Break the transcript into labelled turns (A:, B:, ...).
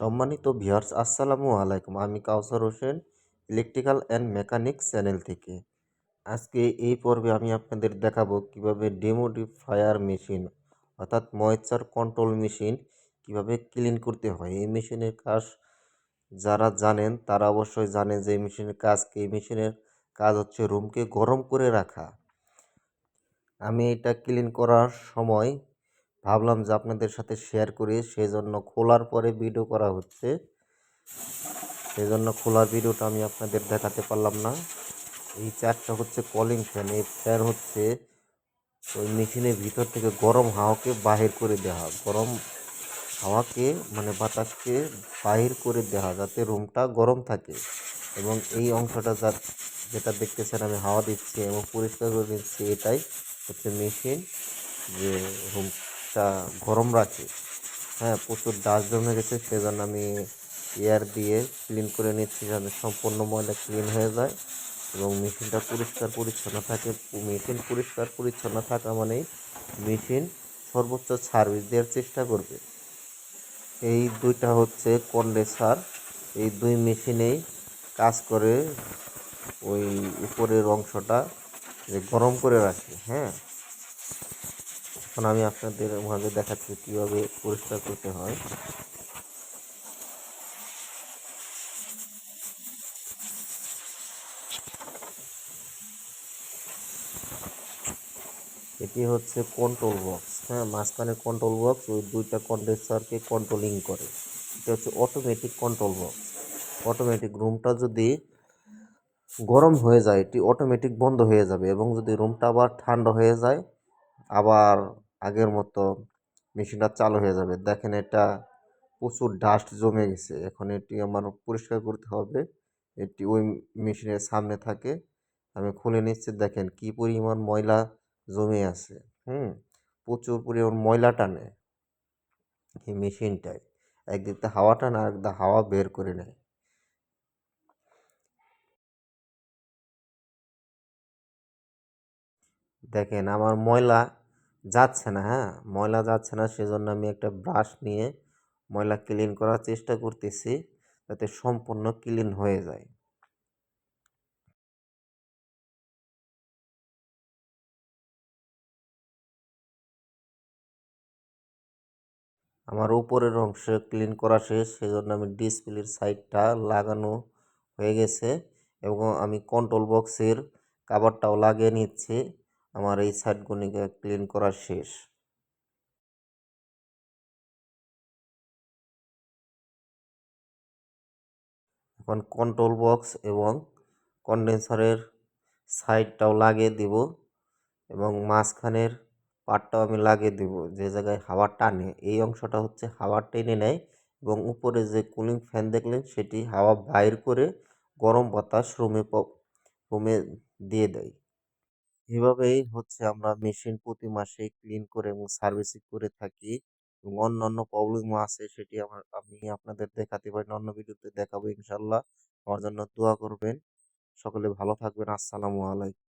A: সম্মানিত ভিউয়ার্স, আসসালামু আলাইকুম। আমি Kawsar Hossain, electrical and mechanic channel থেকে। আজকে এই পর্বে আমি আপনাদের দেখাবো কীভাবে ডেমোডিফায়ার মেশিন, অর্থাৎ ময়েশ্চার কন্ট্রোল মেশিন কীভাবে ক্লিন করতে হয়। এই মেশিনের কাজ যারা জানেন, তারা অবশ্যই জানেন যে এই মেশিনের কাজ এই মেশিনের কাজ হচ্ছে রুমকে গরম করে রাখা। আমি এটা ক্লিন করার সময় ভাবলাম যে আপনাদের সাথে শেয়ার করি, সেজন্য খোলার পরে ভিডিও করা হচ্ছে। সেই জন্য খোলার ভিডিওটা আমি আপনাদের দেখাতে পারলাম না। এই চারটা হচ্ছে কলিং ফ্যান এই ফ্যান হচ্ছে ওই মেশিনের ভিতর থেকে গরম হাওয়াকে বাহির করে দেওয়া। গরম হাওয়াকে মানে বাতাসকে বাহির করে দেওয়া যাতে রুমটা গরম থাকে। এবং এই অংশটা যা, যেটা দেখতেছেন আমি হাওয়া দিচ্ছি, এবং পরিষ্কার করে দিচ্ছি এটাই হচ্ছে মেশিন যে রুমটা গরম রাখে। হ্যাঁ প্রচুর ডাস্ট জমে গেছে, সেজন্য আমি এয়ার দিয়ে ক্লিন করে নিচ্ছি যাতে সম্পূর্ণ ময়লা ক্লিন হয়ে যায় এবং মেশিনটা পরিষ্কার পরিচ্ছন্ন থাকে। মেশিন পরিষ্কার পরিচ্ছন্ন থাকা মানেই মেশিন সর্বোচ্চ সার্ভিস দেওয়ার চেষ্টা করবে। এই দুইটা হচ্ছে কন্ডেন্সার এই দুই মেশিনেই কাজ করে ওই উপরের অংশটা গরম করে রাখে হ্যাঁ। এখন আমি আপনাদের মাঝে দেখাচ্ছি কীভাবে পরিষ্কার করতে হয়। এটি হচ্ছে কন্ট্রোল বক্স হ্যাঁ মাঝখানে কন্ট্রোল বক্স ওই দুইটা কন্ডেন্সারকে কন্ট্রোলিং করে। এটা হচ্ছে অটোমেটিক কন্ট্রোল বক্স অটোমেটিক রুমটা যদি গরম হয়ে যায়, এটি অটোমেটিক বন্ধ হয়ে যাবে এবং যদি রুমটা আবার ঠান্ডা হয়ে যায়, আবার আগের মতো মেশিনটা চালু হয়ে যাবে। দেখেন এটা প্রচুর ডাস্ট জমে গেছে। এখন এটি আমার পরিষ্কার করতে হবে। এটি ওই মেশিনের সামনে থাকে। আমি খুলে নিচ্ছি। দেখেন কি পরিমাণ ময়লা জমে আছে। হুম, প্রচুর পরিমাণ ময়লা টানে এই মেশিনটায়। একদিক দিয়ে হাওয়া টানে আর একদিক হাওয়া বের করে নেয়। দেখেন আমার ময়লা যাচ্ছে না হ্যাঁ? ময়লা যাচ্ছে না, সেজন্য আমি একটা ব্রাশ নিয়ে ময়লা ক্লিন করার চেষ্টা করতেছি যাতে সম্পূর্ণ ক্লিন হয়ে যায়। আমার উপরের অংশ ক্লিন করা শেষ, সেজন্য আমি ডিসপ্লের সাইডটা লাগানো হয়ে গেছে এবং আমি কন্ট্রোল বক্সের কাভারটাও লাগিয়ে নিচ্ছি। আমার এই সাইডগুলিকে ক্লিন করা শেষ। এখন কন্ট্রোল বক্স এবং কন্ডেন্সারের সাইডটাও লাগিয়ে দিব এবং মাঝখানের পাটটাও আমি লাগিয়ে দেব, যে জায়গায় হাওয়া টানে। এই অংশটা হচ্ছে হাওয়া টেনে নেয় এবং উপরে যে কুলিং ফ্যান দেখলেন, সেটি হাওয়া বাইর করে গরম বাতাস রুমে রুমে দিয়ে দেয়। এভাবেই হচ্ছে আমরা মেশিন প্রতি মাসে ক্লিন করে এবং সার্ভিসিং করে থাকি এবং অন্যান্য প্রবলেমও আছে সেটি আমার আমি আপনাদের দেখাতে পারি অন্য ভিডিওতে দেখাবো ইনশাল্লাহ। আমার জন্য দোয়া করবেন। সকলে ভালো থাকবেন। আসসালামু আলাইকুম।